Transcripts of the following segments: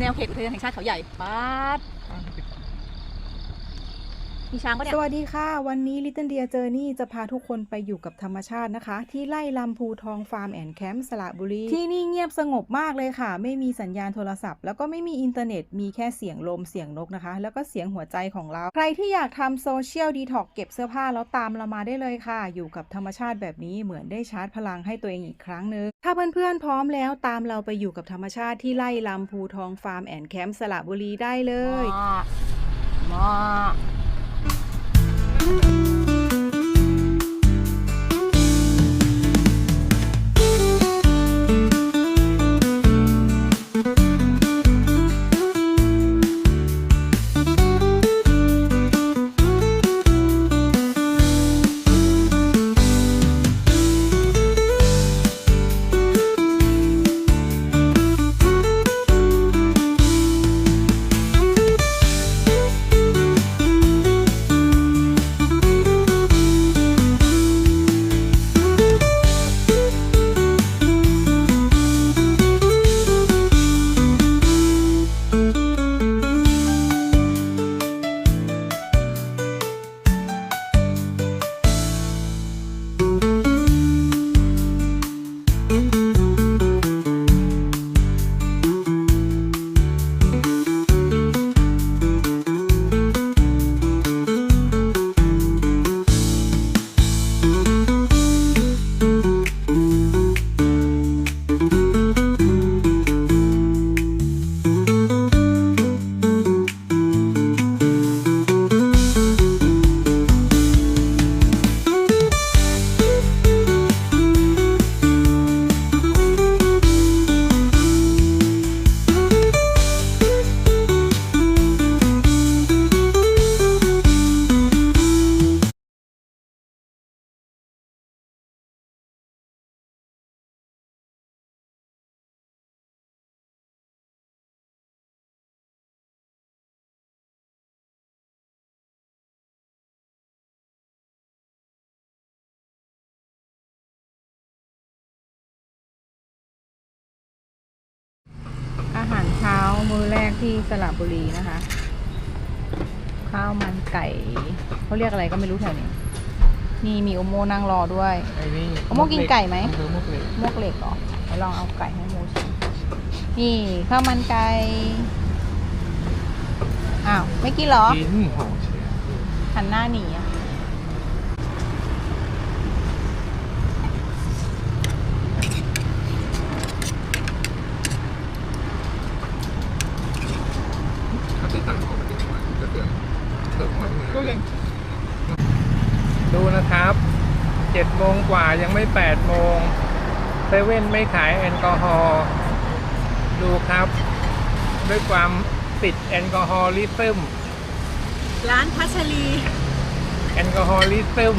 แนวเขตอุทยานแห่งชาติเขาใหญ่ป๊าด มีช้างปะเนี่ย สวัสดีค่ะ วันนี้ Little Dear Journey จะพาทุกคนไปอยู่กับธรรมชาตินะคะ ที่ไร่ลำพูทองฟาร์มแอนด์แคมป์สระบุรี ที่นี่เงียบสงบมากเลยค่ะ ไม่มีสัญญาณโทรศัพท์ แล้วก็ไม่มีอินเทอร์เน็ตมีแค่เสียงลมเสียงนกนะคะ แล้วก็เสียงหัวใจของเรา ใครที่อยากทำโซเชียลดีท็อกเก็บเสื้อผ้าแล้วตามเรามาได้เลยค่ะ อยู่กับธรรมชาติแบบนี้เหมือนได้ชาร์จพลังให้ตัวเองอีกครั้งหนึงถ้าเพื่อนๆพร้อมแล้วตามเราไปอยู่กับธรรมชาติที่ไร่ลำพูทองฟาร์มแอนด์แคมป์สระบุรีได้เลยมามา อ สระบุรีนะคะ ข้าวมันไก่เขาเรียกอะไรก็ไม่รู้แถวนี้ นี่มีโอโมนั่งรอด้วยไอ้นี่เอาหม้อกินไก่ไหมอำเภอมวกเหล็กมวกเหล็กเหรอไปลองเอาไก่ให้โมชิมนี่ข้าวมันไก่อ้าวไม่กินเหรอกินหอมเชียวหันหน้าหนีอะ 8 โมงเซเว่นไม่ขายแอลกอฮอล์ดูครับ ด้วยความติดแอลกอฮอลิซึมร้านพัชรี แอลกอฮอลิซึม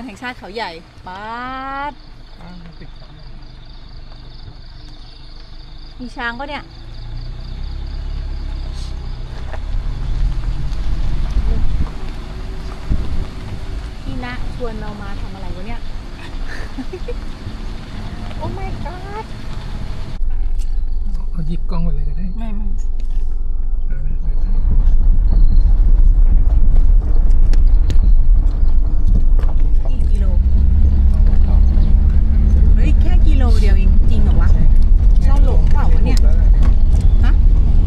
ยานแห่งชาติเขาใหญ่ป๊าดอ้าวติดสองมีช้างก็เนี่ยพี่ณชวนเรามาทำอะไรวะเนี่ย โอ้ my god เอาหยิบกล้องไปเลยก็ได้ ไม่ไม่ เอาเลยไปได้ กี่กิโล เฮ้ย แค่กิโลเดียวเอง จริงเหรอวะ เราหลงเปล่าวะเนี่ย ฮะ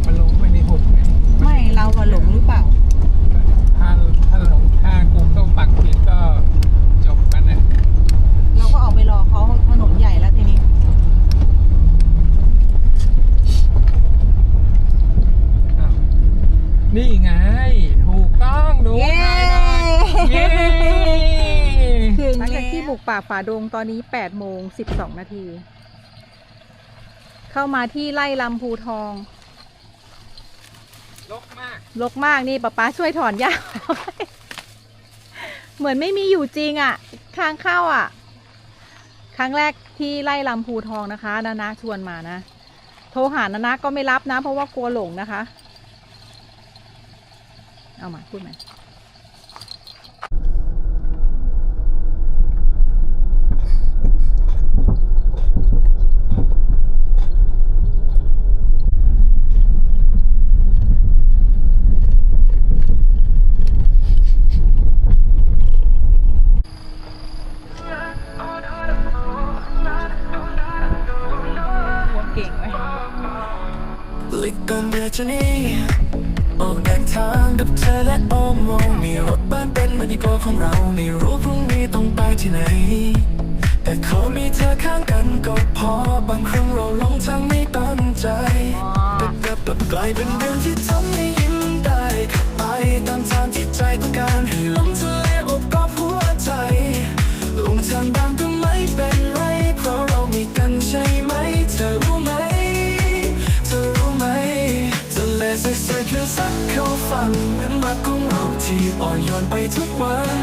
มันลงไปในหุบไง ไม่เราอะหลงหรือเปล่า ถ้าถ้าหลงถ้ากูต้องปักผิดก็จบกันนะ เราก็ออกไปรอเขาถนนใหญ่แล้วทีนี้ อ้าวนี่ไง ถูกต้องหนู เย้ เย้ ถึง หลัง แล้จากที่วบุกป่าฝ่าดงตอนนี้8โมง12นาที เข้ามาที่ไร่ลำพูทองลกมากลกมากนี่ป๊าป๊าช่วยถอนหญ้า เหมือนไม่มีอยู่จริงอะ่ะ ทางเข้าอะ่ะ ครั้งแรกที่ไล่ลำพูทองนะคะ นานาชวนมานะ โทรหานานาก็ไม่รับนะ เพราะว่ากลัวหลงนะคะ เอามาพูดไหม จะนี้ออกเดินทางกับเธอและโอโมมีรถบ้านเป็นมือนอีโกของเราไม่รู้พรุ่งนี้ต้องไปที่ไหน แต่เขอมีเธอข้างกันก็พอบางครั้งเราลงทางไม่ตั้งใจแต่กลับกลายเป็นเรื่องที่ทำให้ยิ้มได้ขับไปตามทางที่ใจต้องการให้ลมทะเลอบกอบหัวใจลงทางบาง ฟังเหมือนรักของเราที่อ่อนโยนไปทุกวัน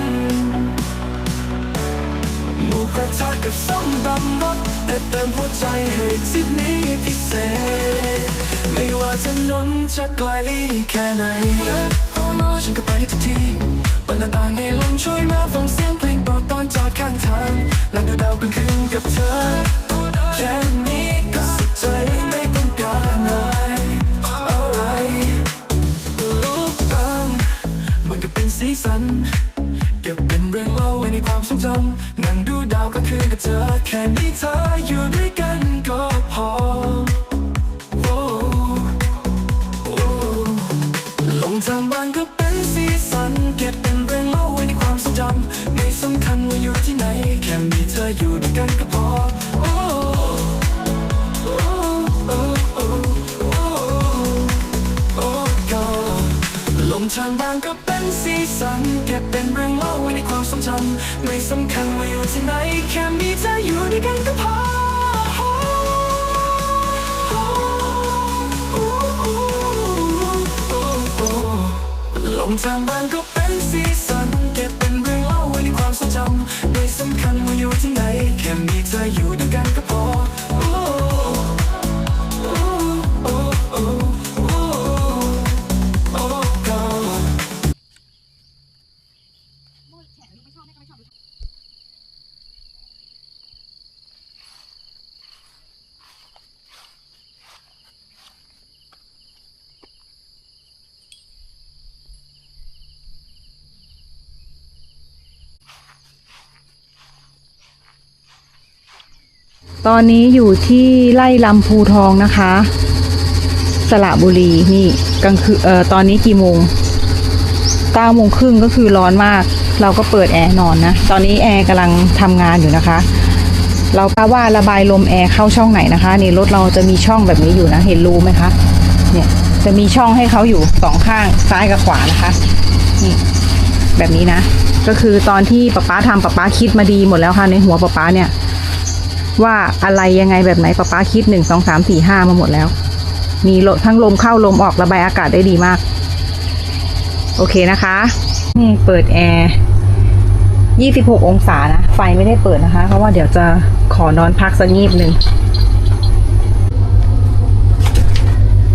หมูกระทะกับส้มตำรสแต่เติมหัวใจให้ทริปนี้พิเศษ ไม่ว่าถนนจะไกลแค่ไหนพอมาฉันก็ไปทุกที่บนหน้าต่างให้ลมช่วยมาฟังเสียงเพลงโปรดตอนจอดข้างทางและดูดาวกลางคืนกับเธอ บางก็เป็นสีสันเก็บเป็นเรื่องเล่าไว้ในความทรงจำไม่สำคัญว่าอยู่ที่ไหนแค่มีเธออยู่ด้วยกันก็พอลมทางบ้างก็เป็นสีสันเก็บเป็นเรื่องเล่าไว้ในความทรงจำไม่สำคัญว่าอยู่ที่ไหนแค่มีเธออยู่ด้วยกัน ตอนนี้อยู่ที่ไร่ลำพูทองนะคะ สระบุรีนี่กลางคืนเอ่อตอนนี้กี่โมงเก้าโมงครึ่งก็คือร้อนมาก เราก็เปิดแอร์นอนนะ ตอนนี้แอร์กำลังทำงานอยู่นะคะ เรากะว่าระบายลมแอร์เข้าช่องไหนนะคะนี่รถเราจะมีช่องแบบนี้อยู่นะเห็นรูไหมคะเนี่ยจะมีช่องให้เขาอยู่สองข้างซ้ายกับขวานะคะนี่แบบนี้นะ ก็คือตอนที่ป๊าป๊าทำป๊าป๊าคิดมาดีหมดแล้วค่ะในหัวป๊าป๊าเนี่ย ว่าอะไรยังไงแบบไหนป๊าป๊าคิดหนึ่งสองสามสี่ห้ามาหมดแล้ว มีลทั้งลมเข้าลมออกระบายอากาศได้ดีมาก โอเคนะคะ นี่เปิดแอร์26องศานะ ไฟไม่ได้เปิดนะคะ เพราะว่าเดี๋ยวจะขอนอนพักสักงีบหนึ่ง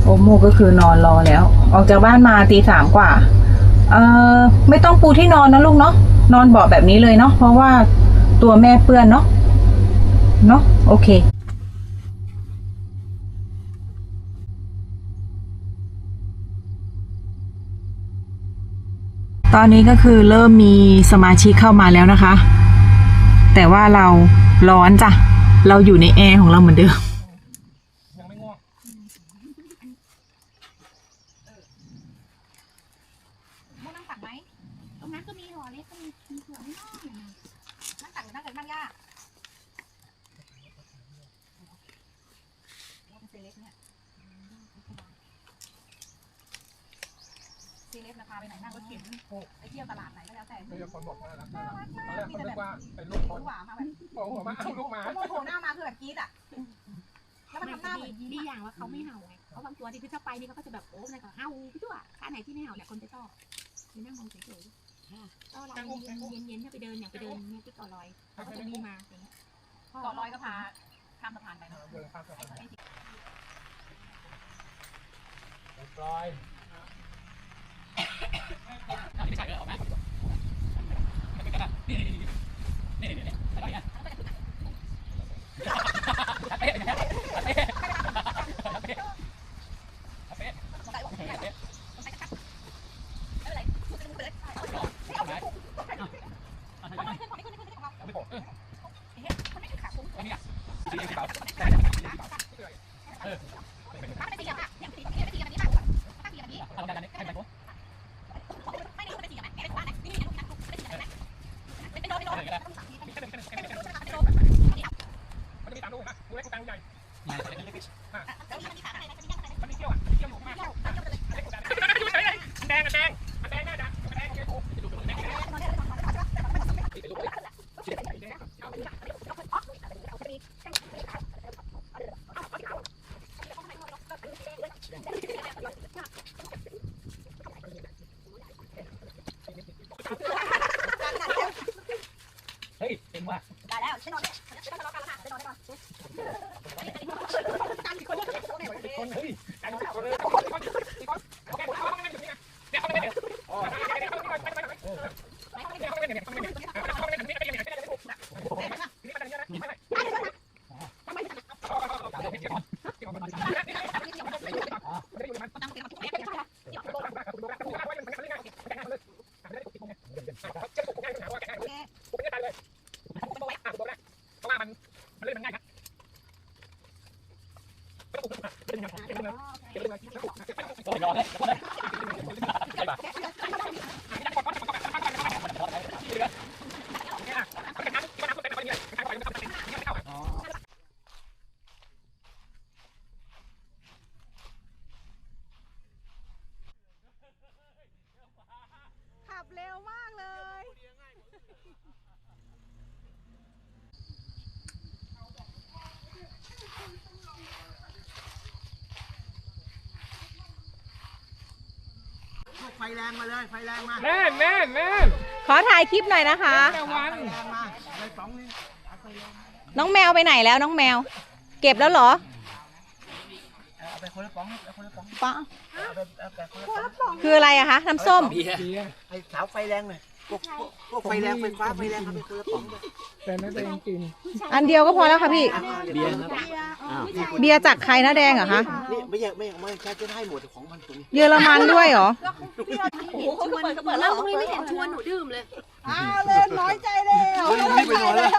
โอโมก็คือนอนรอแล้ว ออกจากบ้านมาตีสามกว่า เอ่อ ไม่ต้องปูที่นอนนะลูกเนาะนอนเบาะแบบนี้เลยเนาะเพราะว่าตัวแม่เปื้อนเนาะ เนาะโอเคตอนนี้ก็คือเริ่มมีสมาชิกเข้ามาแล้วนะคะ แต่ว่าเราร้อนจ้ะ เราอยู่ในแอร์ของเราเหมือนเดิม ยังไม่ง่วง ม่นั่งตักไหมตรงนั้นก็มีห่อเล็กก็มีมีถั่วไม่น้อยนะนั่งตักหรือนั่งกับบ้านย่าเซเล็กเนี่ยเซเล็กนะพาไปไหนนั่งรถเข็นไปเที่ยวตลาดไหนก็แล้วแต่ มีแต่คนบอกน่ารักน่ารักตอนแรกเขาคิดว่าเป็นลูกคน หวานมาแบบ โอ้โหมาเอาลูกหมา โมโผล่หน้ามาคือแบบกรี๊ดอะ แล้วมัน ทำหน้าเหมือนยิ้มดีอะอย่างว่าเขาไม่เห่าไงเขาบางตัวที่พี่ชอบไปนี่เขาก็จะแบบโอ้อะไรก็เห่าพี่ตัวถ้าไหนที่ไม่เห่าเนี่ยคนจะชอบไปนั่งมองเฉยๆก็เราเย็นเย็นๆถ้าไปเดินอย่างไปเดินเนี่ยที่เกาะลอยเขาก็จะมีมาอย่างเงี้ยเกาะลอยก็พาข้ามสะพานไปเนาะเดินข้ามสะพานเรียบร้อยมันจะมีสามลูกนะลูกเล็กลูกกลางลูกใหญ่อะมันมีเขี้ย ไฟแรงมาเลย ไฟแรงมาแม่นแม่นแม่นขอถ่ายคลิปหน่อยนะคะแต่วันแรงมาอะไรสองนี่น้องแมวไปไหนแล้วน้องแมว เก็บแล้วเหรอเอาไปคนละป๋องเอาคนละป๋องป้าเอาไปเอาไปคนละป๋องคืออะไรอะคะน้ำส้มเบียร์ไอ้สาวไฟแรงหน่อย พวกพวกพวกไฟแรงไฟฟ้าไฟแรงเอาไปคนละป๋องด้วยแต่นั่นเองกิน อันเดียวก็พอแล้วค่ะพี่ เบียร์ครับเบียร์จากใครนะแดงเหรอคะ นี่ไม่ใช่ไม่ไม่ใช่จะให้หมดของมันตรงนี้เยอรมันด้วยเหรอแล้วพรุ่งนี้ไม่เห็นชวนหนูดื่มเลยอ้าวเล่นน้อยใจเลยเฮ้ยรีบไปนอนแล้ว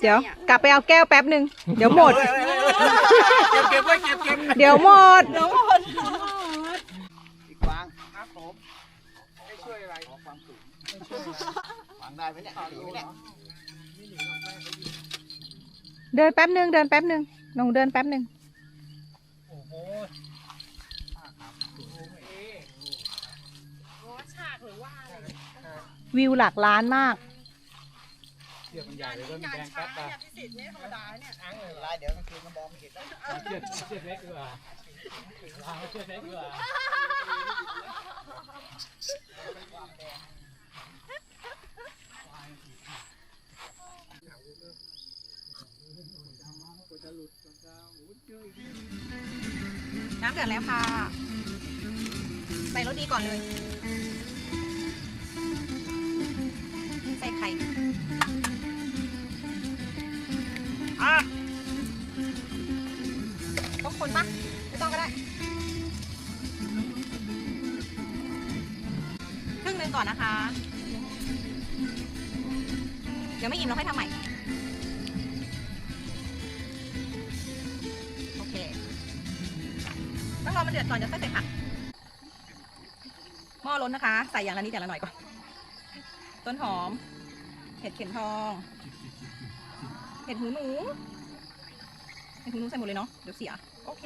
เดี๋ยวกลับไปเอาแก้วแป๊บหนึ่งเดี๋ยวหมด เก็บเก็บไว้เก็บเก็บเดี๋ยวหมดอีกวางครับผม ไม่ช่วยอะไร ขอความสูง วางได้ไหมเนี่ยดีไหมเนี่ยเดินแป๊บหนึ่งเดินแป๊บหนึ่งหนูเดินแป๊บหนึ่งโอ้โหวิวหลักล้านมากเชือกมันใหญ่เลยก็มีแดงแป๊บตาพิสิทธิ์ไม่ธรรมดาเนี่ยอ้างเลยลายเดี๋ยวกลางคืนมันมองไม่เห็นแล้วเชือกเชือกเล็กดีกว่าอ้างเชือกเล็กดีกว่า น้ำเดือดแล้วค่ะ ใส่รสดีก่อนเลย ใส่ไข่อะต้องคนปะไม่ต้องก็ได้ครึ่งหนึ่งก่อนนะคะ เดี๋ยวไม่อิ่มเราค่อยทำใหม่ เดือดก่อนเดี๋ยวค่อยใส่ผักหม้อล้นนะคะ ใส่อย่างละนิดอย่างละหน่อยก่อน ต้นหอม เห็ดเข็มทอง เห็ดหูหนู เห็ดหูหนูใส่หมดเลยเนาะ เดี๋ยวเสีย โอเค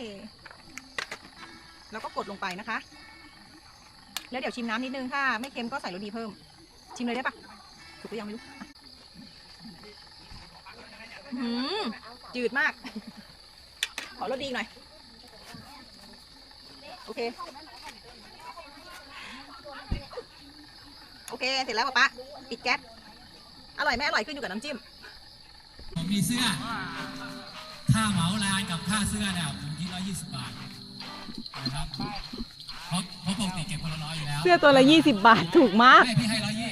แล้วก็กดลงไปนะคะ แล้วเดี๋ยวชิมน้ำนิดนึงถ้าไม่เค็มก็ใส่รสดีเพิ่ม ชิมเลยได้ปะถูกหรือยังไม่รู้หืมจืดมาก ขอรสดีหน่อย โอเค โอเค เสร็จแล้วป๊าป๊าปิดแก๊ส อร่อยไม่อร่อยขึ้นอยู่กับน้ำจิ้ม ผมมีเสื้อ ค่าเหมาลานกับค่าเสื้อเนี่ยผมคิดร้อยยี่สิบบาทนะครับเพราะเพราะปกติเก็บคนละร้อยอยู่แล้วเสื้อตัวละ20บาทถูกมากให้พี่ให้ร้อยยี่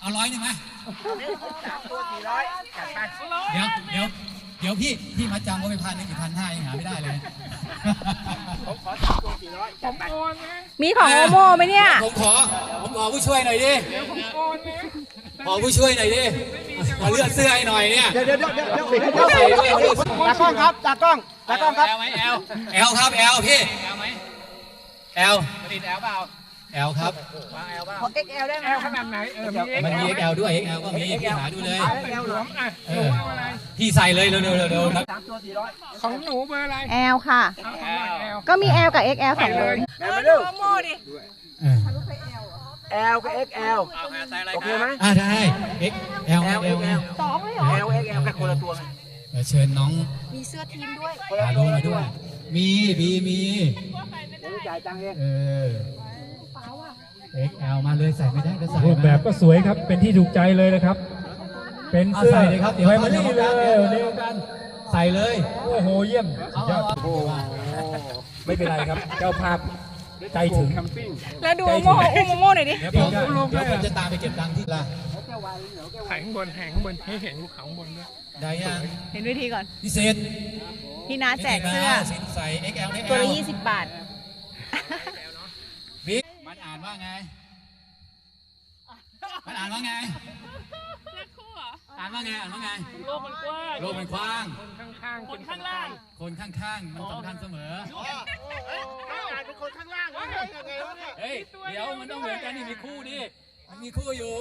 เอาร้อยหนึ่งไหมเดี๋ยวเดี๋ยวเดี๋ยวพี่พี่มาจำก็ไปพันหนึ่งอีกพันห้ายังหาไม่ได้เลย มีของโอโมไหมเนี่ย ผมขอ ผมขอผู้ช่วยหน่อยดิขอผู้ช่วยหน่อยดิขอเลือกเสื้อให้หน่อยเนี่ยเดี๋ยวเดี๋ยวเดี๋ยวเดี๋ยวเดี๋ยวใส่ด้วยเอาด้วยตากล้องครับตากล้องตากล้องครับแอลไหมแอลแอลครับแอลพี่แอลไหมแอลผลิตแอลเปล่า แอลครับ ขอ XL ได้ไหมแอลขนาดไหนเออมีเอ็กมันมี XL ด้วย XL ก็มีพี่หาดูเลยแอลหลวมอะหเอนูอเอาอะไรพี่ใส่เลยเร็วๆเร็วๆนะของหนูเบอร์อะไร L ค่ะ เอาของหน่อยแอลก็มี L กับ XL สใส่องเลเลยยแมนมาดูโอโมดิ เออ L กับ XL โอเคไหม อ่าได้ XL L XL XL L XL แค่คนละตัวไงเดี๋ยวเชิญน้องมีเสื้อทีมด้วย หาดูมาด้วย มีบีมีเดี๋ยวจ่ายตังค์เอง เออ XL มาเลยใส่ไม่ได้ก็ใส่รูปแบบก็สวยครับ เป็นที่ถูกใจเลยนะครับ เป็นเอาเสื้อใส่เลยครับเดี๋ยวไวมัมานจะนี่มาเลกันยเดี๋ยวนี่มากันใส่เลยโอ้โหเยี่ยมสุเอาดยอดเอาเอาไม่เป็นไรครับ เจ้าภาพใจถึงแล้วดูโอโมอุ้มโอโมหน่อยดิเดี๋ยวผมเดี๋ยวผมจะตามไปเก็บตังค์ที่ละถ่ายข้างบนถ่ายข้างบนให้เห็นภูเขาข้างบนด้วยได้ยังเห็นวิธีก่อนพิเศษพี่นาแจกเสื้อพิศษนะใส่ XL ตัวละ XL 20บาทบิ๊กมันอ่านว่าไง มันอ่านว่าไงอ่านว่าไง อ่านว่าไง โลกมันกว้างโลกมันกว้าง คนข้างๆคนข้างล่าง คนข้างๆ มันสำคัญเสมออ่านเป็นคนข้างล่างวะเนี่ยยังไงวะเนี่ยเฮ้ย เดี๋ยวมันต้องเหมือนกันนี่มีคู่ดิ มันมีคู่อยู่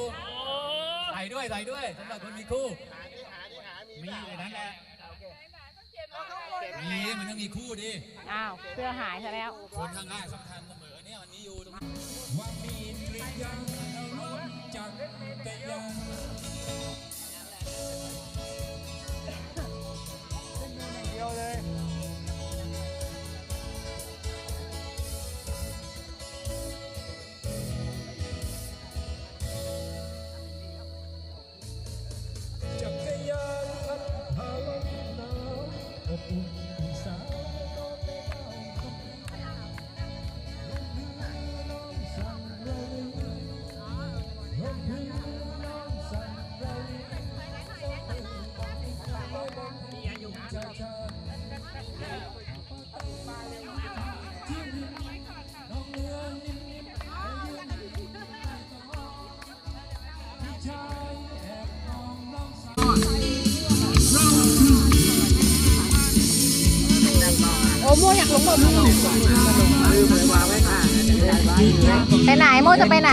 ใส่ด้วยใส่ด้วยสำหรับคนมีคู่มีในนั้นแหละมีมันต้องมีคู่ดิ อ้าว เสื้อหายซะแล้ว คนข้างล่างสำคัญเสมอเนี่ยมันมีอยู่ตรงนี้ hoa mi tri dân lúc chặt cây dân Hãy subscribe cho kênh Ghiền ไปไหนโมจะไปไหน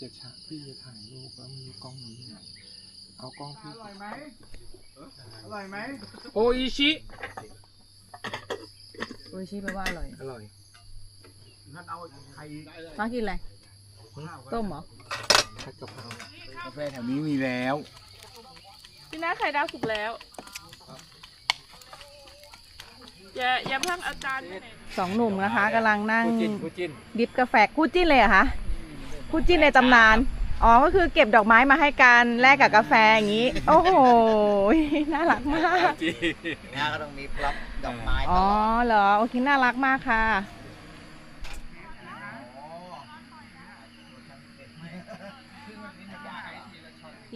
จะฉะพี่จะถ่ายรูปแล้วไมีกล้องนี้ไงเอากล้องพี่อร่อยไหมอร่อยไหมโออิชิโอ้ยชี้แปลว่าอร่อยอร่อยนั่นเอาไข่ฟ้ากินอะไรต้มเหรอผัดกะเพรากาแฟแถวนี้มีแล้วพี่น้าไข่ดาวสุกแล้วอย่าอย่าพักอาจารย์ไปไหนสองหนุ่มนะคะกำลังนั่งคู่จิ้นคู่จิ้นดิฟกาแฟคู่จิ้นเลยเหรอะคะ คู่จิ้นในตำนาน อ๋อ ก็คือเก็บดอกไม้มาให้กันแลกกับกาแฟอย่างนี้ โอ้โห น่ารักมากเนี่ยก็ต้องมีพร็อพดอกไม้ตอ๋อลอด เหรอ โอเค น่ารักมากค่ะ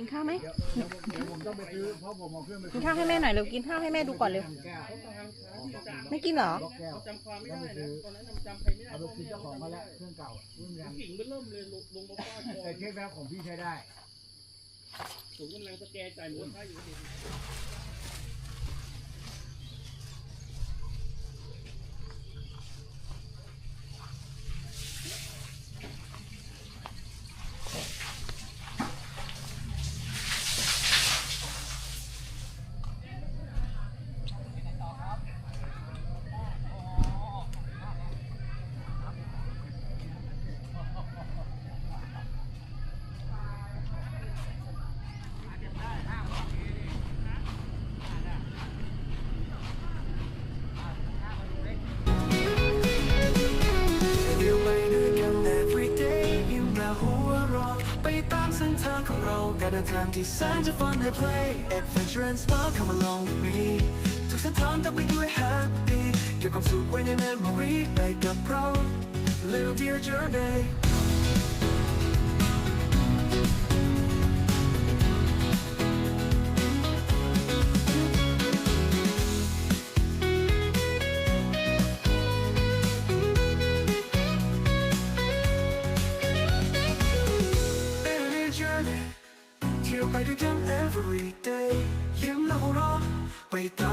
กินข้าวไหมผมต้องไปซื้อเพราะผมเอาเครื่องไปกินข้าวให้แม่หน่อยเร็วกินข้าวให้แม่ดูก่อนเร็วแก้วไม่กินเหรอล็อกแก้วต้องไปซื้อเอาไปคืนเจ้าของมาแล้วเครื่องเก่ารุ่นยังแต่เช็คแล้วของพี่ใช้ได้เ การเดินทางที่แสนจะ fun และ play adventure and smile come along with me ทุกเส้นทางเต็มไปด้วย happy เก็บความสุขไว้ใน memory ไปกับเรา little dear journey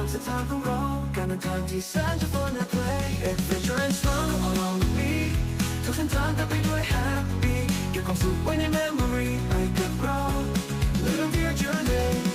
เส้นทางของเราการเดินทางที่แสนจะ fun and play adventure and fun along with me ทุกเส้นทางเต็มไปด้วย happy เก็บความสุขไว้ใน memory ไปกับเรา little dear journey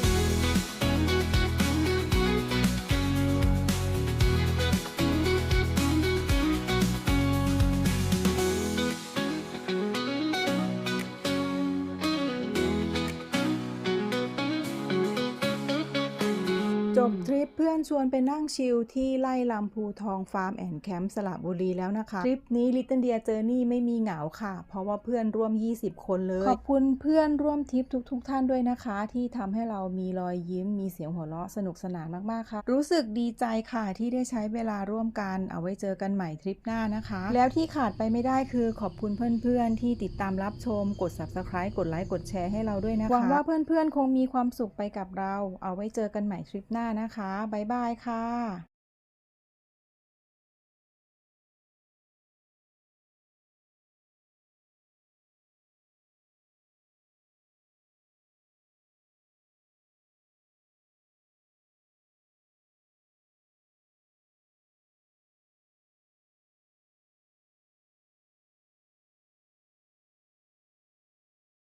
เพื่อนชวนไปนั่งชิลที่ไล่ลำพูทองฟาร์มแอนด์แคมป์สระบุรีแล้วนะคะ ทริปนี้ Little Dear Journey ไม่มีเหงาค่ะ เพราะว่าเพื่อนร่วม 20 คนเลย ขอบคุณเพื่อนร่วมทริปทุกๆท่านด้วยนะคะ ที่ทำให้เรามีรอยยิ้มมีเสียงหัวเราะสนุกสนานมากๆค่ะ รู้สึกดีใจค่ะที่ได้ใช้เวลาร่วมกันเอาไว้เจอกันใหม่ทริปหน้านะคะ แล้วที่ขาดไปไม่ได้คือขอบคุณเพื่อนๆ ที่ติดตามรับชมกด subscribe กดไลค์กดแชร์ให้เราด้วยนะคะหวังว่าเพื่อนๆคงมีความสุขไปกับเรา เอาไว้เจอกันใหม่ทริปหน้านะคะบ๊ายบายค่ะ